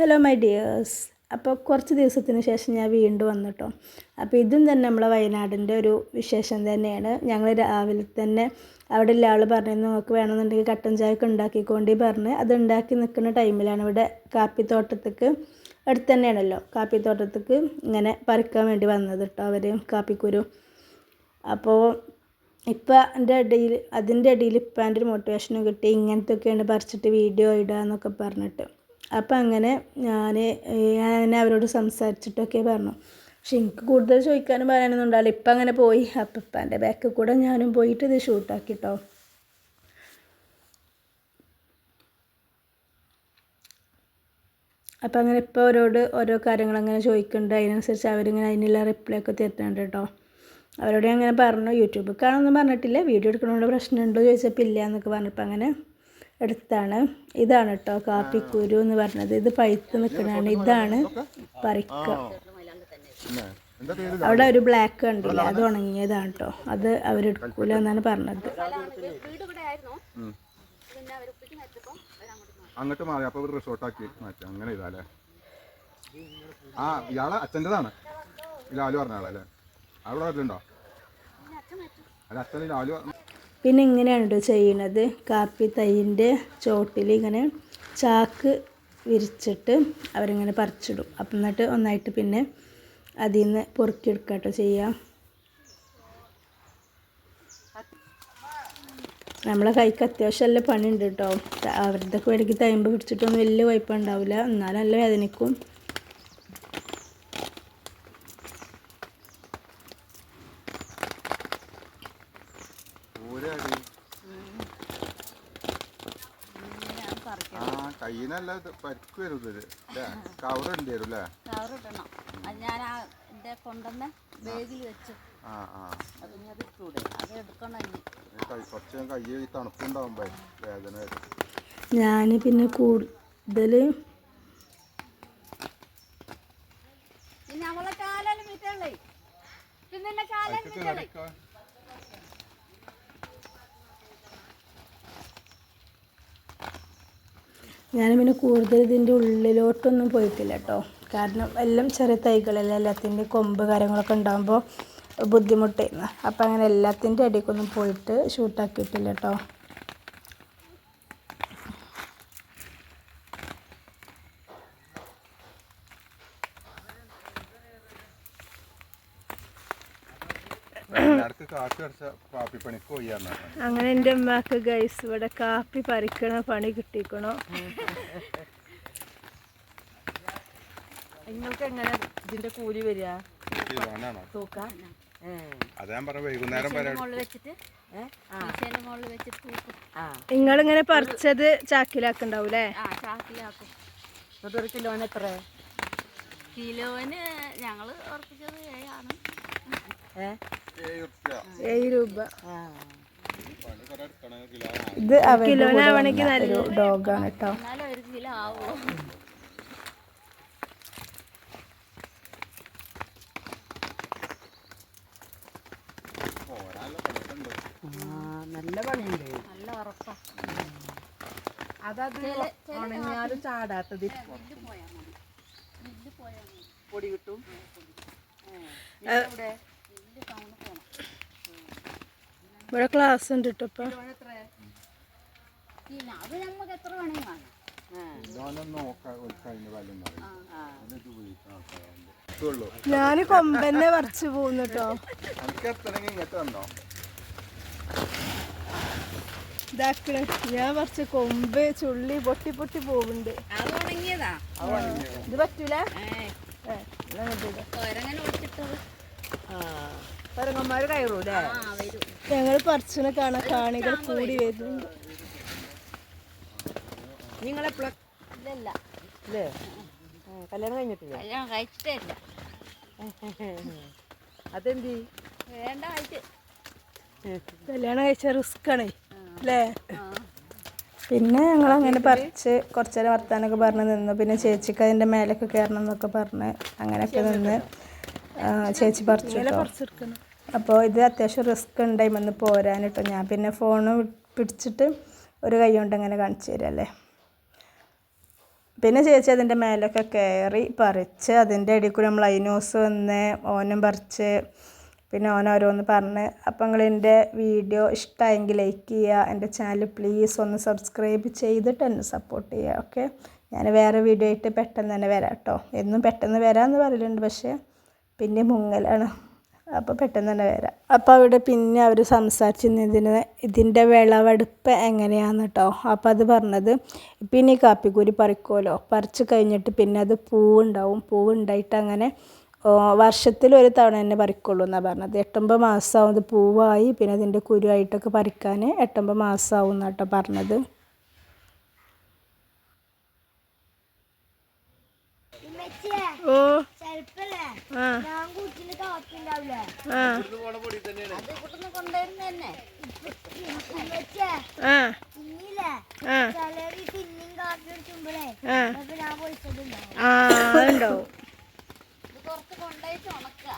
Hello my dears അപ്പോൾ കുറച്ച് ദിവസത്തിന് ശേഷം ഞാൻ വീണ്ടും വന്നു കേട്ടോ അപ്പോൾ ഇതും തന്നെ നമ്മളെ വയനാടിന്റെ ഒരു വിശേഷം തന്നെയാണ്. ഞങ്ങൾ രാവിലെ തന്നെ അവിടെ ഉള്ള ആൾ പറഞ്ഞു നമുക്ക് വേണമെന്നുണ്ടെങ്കിൽ കട്ടൻ ചായക്ക് ഉണ്ടാക്കിക്കൊണ്ടി പറഞ്ഞ് അത് ഉണ്ടാക്കി നിൽക്കുന്ന ടൈമിലാണ് ഇവിടെ കാപ്പിത്തോട്ടത്തേക്ക് അടുത്ത് തന്നെയാണല്ലോ കാപ്പിത്തോട്ടത്തേക്ക് ഇങ്ങനെ പറിക്കാൻ വേണ്ടി വന്നത് കേട്ടോ അവർ കാപ്പിക്കുരു. അപ്പോൾ ഇപ്പോൾ എന്റെ ഇടയിൽ അതിന്റെ ഇടയിൽ ഇപ്പം എന്റെ ഒരു മോട്ടിവേഷനും കിട്ടി ഇങ്ങനത്തെയൊക്കെയാണ് പറിച്ചിട്ട് വീഡിയോ ഇടുക എന്നൊക്കെ പറഞ്ഞിട്ട്. അപ്പം അങ്ങനെ ഞാൻ ഞാൻ അവരോട് സംസാരിച്ചിട്ടൊക്കെ പറഞ്ഞു. പക്ഷെ എനിക്ക് കൂടുതൽ ചോദിക്കാനും പറയാനൊന്നും ഉണ്ടാവില്ല. ഇപ്പം അങ്ങനെ പോയി. അപ്പം ഇപ്പം ബാക്കിൽ കൂടെ ഞാനും പോയിട്ട് ഇത് ഷൂട്ടാക്കി കേട്ടോ അപ്പം അങ്ങനെ ഇപ്പോൾ അവരോട് ഓരോ കാര്യങ്ങൾ അങ്ങനെ ചോദിക്കുന്നുണ്ട്. അതിനനുസരിച്ച് അവരിങ്ങനെ അതിനുള്ള റിപ്ലൈ ഒക്കെ തരുന്നുണ്ട് കേട്ടോ അവരോട് അങ്ങനെ പറഞ്ഞു. യൂട്യൂബ് കാണുമെന്ന് പറഞ്ഞിട്ടില്ല. വീഡിയോ എടുക്കണോണ്ട് പ്രശ്നമുണ്ടോ ചോദിച്ചപ്പോൾ ഇല്ല എന്നൊക്കെ പറഞ്ഞപ്പോൾ അങ്ങനെ എടുത്താണ് ഇതാണ് കേട്ടോ കാപ്പിക്കുരു എന്ന് പറഞ്ഞത്. ഇത് പഴുത്ത് നിൽക്കുന്നതാണ് ഇതാണ് പറിക്ക. അവിടെ ഒരു ബ്ലാക്ക് കണ്ടില്ല? അത് ഉണങ്ങിയതാണ് കേട്ടോ അത് അവരെടുക്കൂല എന്നാണ് പറഞ്ഞത്. അങ്ങോട്ട് മാറി. അപ്പൊ ഒരു റിസോർട്ടാക്കി മാറ്റി. അങ്ങനെ ഇതാല്ലേ? ആ ഇയാളെ അച്ഛന്റെതാണ്. ലാലു പറഞ്ഞ ആളല്ലേ? അവിടെ വരലുണ്ടോ? അല്ല അച്ഛൻ ലാലു പിന്നെ ഇങ്ങനെയാണ് കേട്ടോ ചെയ്യണത്. കാപ്പി തൈന്റെ ചോട്ടിൽ ഇങ്ങനെ ചാക്ക് വിരിച്ചിട്ട് അവരിങ്ങനെ പറിച്ചിടും. അപ്പം എന്നിട്ട് ഒന്നായിട്ട് പിന്നെ അതിൽ നിന്ന് പൊറുക്കിയെടുക്കുക കേട്ടോ ചെയ്യാം. നമ്മളെ കൈക്ക് അത്യാവശ്യം നല്ല പണിയുണ്ട് കേട്ടോ അവരുടെ വേണമെങ്കിൽ തൈമ്പ് പിടിച്ചിട്ടൊന്നും വലിയ കുഴപ്പമുണ്ടാവില്ല. എന്നാലും നല്ല വേദനിക്കും ഊരടി. ആ കയ്യിനല്ല പരിക്ക് വരും ഇത്. അല്ലേ കവർ ഉണ്ട് വരും അല്ലേ അത് ഞാൻ ആ എന്റെ കൊണ്ടുവന്ന ബാഗിൽ വെച്ചു. ആ ആ. അത് ഇനി അത് ഇട്ടൂടെ. അത് എടുക്കണം ഇനി. ഈ കൈ കുറച്ച് കൈ തണുപ്പുണ്ടാവുമ്പോ വേദന വരും. ഞാൻ പിന്നെ കൂടുതൽ പിന്നെ കാലം ഞാൻ പിന്നെ കൂടുതൽ ഇതിന്റെ ഉള്ളിലോട്ടൊന്നും പോയിട്ടില്ല കേട്ടോ കാരണം എല്ലാം ചെറിയ തൈകളല്ല എല്ലാത്തിന്റെ കൊമ്പ് കാര്യങ്ങളൊക്കെ ഉണ്ടാകുമ്പോൾ ബുദ്ധിമുട്ടായിരുന്നു അപ്പം അങ്ങനെ എല്ലാത്തിന്റെ ഇടയ്ക്കൊന്നും പോയിട്ട് ഷൂട്ടാക്കിയിട്ടില്ല കേട്ടോ വയനാടക്ക് കാപ്പി അടച്ച കാപ്പി പണിക്ക് അങ്ങനെ എന്റെ അമ്മയ്ക്ക് ഗൈസ് ഇവിടെ കാപ്പി പറിക്കണ പണി കിട്ടിക്കണോ. നിങ്ങൾക്ക് എങ്ങനെ ഇതിന്റെ കൂലി വരിക? നിങ്ങളിങ്ങനെ പറിച്ചത് ചാക്കിലാക്കുണ്ടാവൂലേ ഒരു കിലോന് എത്ര കിലോന് ഞങ്ങൾ ഉറപ്പിച്ചത് ഏഴാണ്. ഏ? ഏഴ് രൂപ. ആ പണി കിലോ ഇത് കിലോനാവണമെങ്കിൽ നല്ലൊരു ഡോഗാണ് കേട്ടോ. നല്ല പണിയുണ്ട്. നല്ല ഉറപ്പാ. അതത് ഉണങ്ങിയാലും ചാടാത്തത് പൊടി കിട്ടും. ഇവിടെ ക്ലാസ് ഉണ്ട് കേട്ടോ ഇപ്പം. ഞാൻ കൊമ്പന്നെ പറിച്ചു പോകുന്നു കേട്ടോ എനിക്ക് എത്തണമെങ്കിൽ ഇങ്ങോട്ട് വന്നോ ഇതാക്കണ് ഞാൻ പറിച്ച കൊമ്പ് ചുള്ളി പൊട്ടി പൊട്ടി പോകുന്നുണ്ട് ഇത് പറ്റൂല? ഏ. പരങ്ങന്മാര് കയറൂലേ ആ വരും. ഞങ്ങൾ പറച്ചിനെ കാണാൻ കാണികൾ കൂടി വരുന്നുണ്ട്. നിങ്ങളെപ്പോഴും ഇല്ലല്ല ഇല്ലേ? കല്യാണം കഴിഞ്ഞിട്ടില്ല? കല്യാണം കഴിച്ചിട്ടേ ഇല്ല അതെന്തി? വേണ്ട കഴിച്ച് കല്യാണം കഴിച്ച റിസ്ക് ആണ് അല്ലേ പിന്നെ ഞങ്ങൾ അങ്ങനെ പറിച്ച് കുറച്ചേരം വർത്താനൊക്കെ പറഞ്ഞ് നിന്നു. പിന്നെ ചേച്ചിക്ക് അതിന്റെ മേലൊക്കെ കയറണം എന്നൊക്കെ പറഞ്ഞ് അങ്ങനെയൊക്കെ നിന്ന്. ചേച്ചി പറിച്ചു. അപ്പോൾ ഇത് അത്യാവശ്യം റിസ്ക് ഉണ്ടായിമെന്ന് പോരാൻ കേട്ടോ ഞാൻ പിന്നെ ഫോണ് പിടിച്ചിട്ട് ഒരു കൈ കൊണ്ട് അങ്ങനെ കാണിച്ചു തരാം അല്ലേ പിന്നെ ചേച്ചി അതിന്റെ മേലൊക്കെ കയറി പറിച്ച് അതിന്റെ ഇടയിൽ കൂടി നമ്മൾ അയിനോസ് വന്ന് ഓനും പറിച്ച് പിന്നെ ഓൻ ഓരോന്ന് പറഞ്ഞ്. അപ്പം നിങ്ങൾ എന്റെ വീഡിയോ ഇഷ്ടമായെങ്കിൽ ലൈക്ക് ചെയ്യുക എന്റെ ചാനൽ പ്ലീസ് ഒന്ന് സബ്സ്ക്രൈബ് ചെയ്തിട്ട് എന്നെ സപ്പോർട്ട് ചെയ്യുക ഓക്കെ ഞാൻ വേറെ വീഡിയോ ആയിട്ട് പെട്ടെന്ന് തന്നെ വരാം കേട്ടോ എന്നും പെട്ടെന്ന് വരാമെന്ന് പറയലുണ്ട് പക്ഷേ പിന്നെ മുങ്ങലാണ്. അപ്പോൾ പെട്ടെന്ന് തന്നെ വരാം. അപ്പോൾ അവിടെ പിന്നെ അവർ സംസാരിച്ചിരുന്നതിന് ഇതിന്റെ വിളവെടുപ്പ് എങ്ങനെയാന്ന് കേട്ടോ അപ്പോൾ അത് പറഞ്ഞത് പിന്നെ ഈ കാപ്പിക്കൂരി പറിക്കുമല്ലോ പറിച്ച് കഴിഞ്ഞിട്ട് പിന്നെ അത് പൂവുണ്ടാവും. പൂവുണ്ടായിട്ട് അങ്ങനെ വർഷത്തിൽ ഒരു തവണ തന്നെ പറിക്കുള്ളൂ എന്നാണ് പറഞ്ഞത്. എട്ടൊമ്പത് മാസമാവും ഇത് പൂവായി പിന്നെ അതിന്റെ കുരുവായിട്ടൊക്കെ പറിക്കാൻ എട്ടൊമ്പത് മാസമാവും എന്നാട്ടോ പറഞ്ഞത് ഉമ്മച്ചിയെ, ഓ ചെലപ്പല്ലേ ആ ഞാൻ കുടിക്കുന്ന കാപ്പി ഉണ്ടാവില്ലേ ആ അത് ഇവിടുന്ന് കൊണ്ടുവരുന്ന തന്നെ ഉമ്മച്ചിയെ, ആ പിന്നില്ലേ ആ ചിലര് പിന്നെയും കാപ്പി കുടിക്കുമ്പോഴേ ആ അപ്പൊ ഞാൻ പൊളിച്ചതുണ്ടാവും ആ അതുണ്ടാവും ഇത് കുറച്ച് കൊണ്ടുപോയിട്ട് ഉണക്കുക.